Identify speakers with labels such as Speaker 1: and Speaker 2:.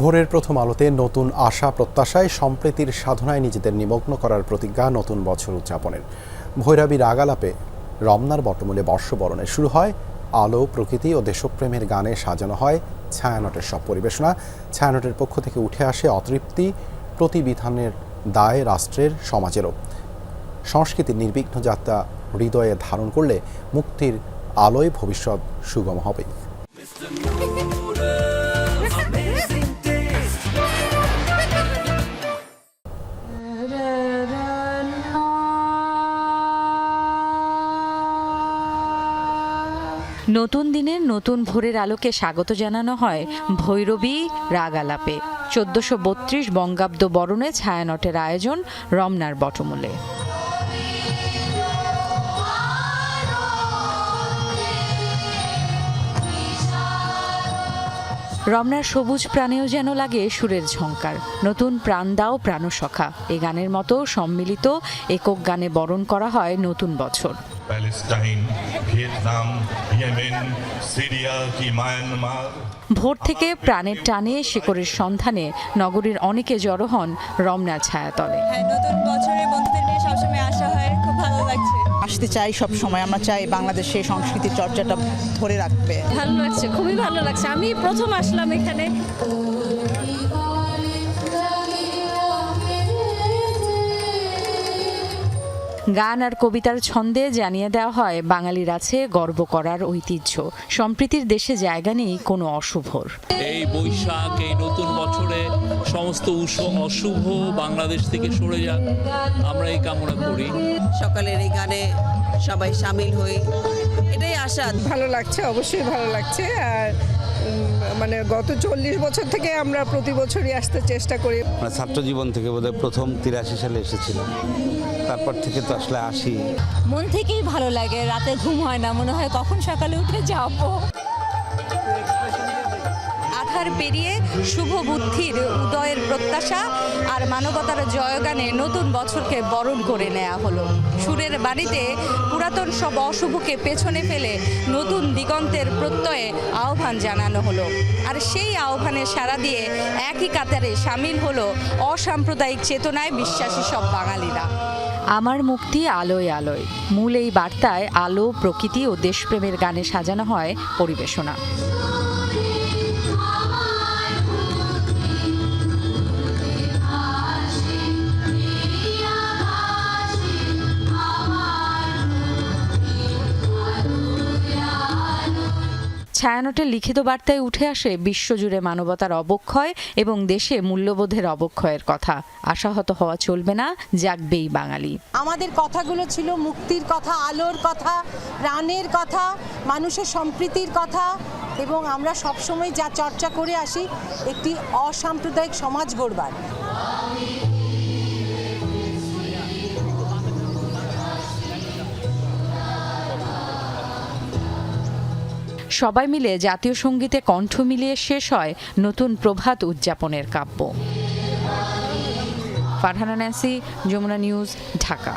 Speaker 1: ভোরের প্রথম আলোতে নতুন আশা প্রত্যাশায় সম্প্রীতির সাধনায় নিজেদের নিমগ্ন করার প্রতিজ্ঞা নতুন বছর উদযাপনের। ভৈরাবী রাগালাপে রমনার বটমূলে বর্ষবরণে শুরু হয়। আলো, প্রকৃতি ও দেশপ্রেমের গানে সাজানো হয় ছায়ানটের সব পরিবেশনা। ছায়ানটের পক্ষ থেকে উঠে আসে অতৃপ্তি, প্রতিবিধানের দায় রাষ্ট্রের, সমাজেরও। সংস্কৃতির নির্বিঘ্ন যাত্রা হৃদয়ে ধারণ করলে মুক্তির আলোয় ভবিষ্যৎ সুগম হবে।
Speaker 2: নতুন দিনের নতুন ভোরের আলোকে স্বাগত জানানো হয় ভৈরবী রাগ আলাপে চোদ্দশো বত্রিশ বঙ্গাব্দ বরণে ছায়ানটের আয়োজন রমনার বটমূলে। রমনার সবুজ প্রাণেও যেন লাগে সুরের ঝংকার। নতুন প্রাণ দাও প্রাণসখা। এ গানের মতো সম্মিলিত একক গানে বরণ করা হয় নতুন বছর।
Speaker 3: প্যালেস্টাইন ভিয়েতনাম ইয়েমেন সিরিয়া কি মায়ানমার?
Speaker 2: ভোর থেকে প্রাণের টানে শেকরের সন্ধানে নগরীর অনেকে জড়ো হন রমনা ছায়াতলে।
Speaker 4: হ্যাঁ নতুন বছরে
Speaker 5: আসতে চাই, সব সময় আমরা চাই বাংলাদেশে সংস্কৃতির চর্চাটা ধরে রাখবে।
Speaker 6: ভালো লাগছে, খুবই ভালো লাগছে। আমি প্রথম আসলাম এখানে।
Speaker 2: গান আর কবিতার ছন্দে জানিয়ে দেওয়া হয় বাঙালির আছে গর্ব করার ঐতিহ্য। সম্প্রীতির দেশে জায়গা নেই কোনো অশুভর।
Speaker 7: এই বৈশাখ এই নতুন বছরে সমস্ত উষ- অশুভ বাংলাদেশ থেকে সরে যাক। আমরা এই কামনা করি।
Speaker 4: সকালের এই গানে সবাই সামিল হই। এটাই আশা।
Speaker 8: ভালো লাগছে অবশ্যই ভালো লাগছে। আর মানে গত চল্লিশ বছর থেকে আমরা প্রতি বছরই আসতে চেষ্টা করি।
Speaker 9: মানে ছাত্র জীবন থেকে বোধহয় প্রথম তিরাশি সালে এসেছিলাম তারপর থেকে তো আসলে আসি।
Speaker 6: মন থেকেই ভালো লাগে রাতে ঘুম হয় না মনে হয় কখন সকালে উঠে যাব।
Speaker 2: আধার পেরিয়ে শুভ বুদ্ধির উদয়ের প্রত্যাশা আর মানবতার জয়গানে নতুন বছরকে বরণ করে নেওয়া হলো। সুরের বাড়িতে পুরাতন সব অশুভকে পেছনে ফেলে নতুন দিগন্তের প্রত্যয়ে আহ্বান জানানো হলো। আর সেই আহ্বানে সাড়া দিয়ে একই কাতারে সামিল হলো অসাম্প্রদায়িক চেতনায় বিশ্বাসী সব বাঙালিরা। আমার মুক্তি আলোয় আলোয়, মূল এই বার্তায় আলো, প্রকৃতি ও দেশপ্রেমের গানে সাজানো হয় পরিবেশনা। ছায়ানটের লিখিত বার্তায় উঠে আসে বিশ্বজুড়ে মানবতার অবক্ষয় এবং দেশে মূল্যবোধের অবক্ষয়ের কথা। আশাহত হওয়া চলবে না, জাগবেই বাঙালি।
Speaker 5: আমাদের কথাগুলো ছিল মুক্তির কথা, আলোর কথা, প্রাণের কথা, মানুষের সম্প্রীতির কথা এবং আমরা সবসময় যা চর্চা করে আসি, একটি অসাম্প্রদায়িক সমাজ গড়বার।
Speaker 2: সবাই মিলে জাতীয় সঙ্গীতে কণ্ঠ মিলিয়ে শেষ হয় নতুন প্রভাত উদযাপনের কাব্য। ফারহানা ন্যান্সি যমুনা নিউজ, ঢাকা।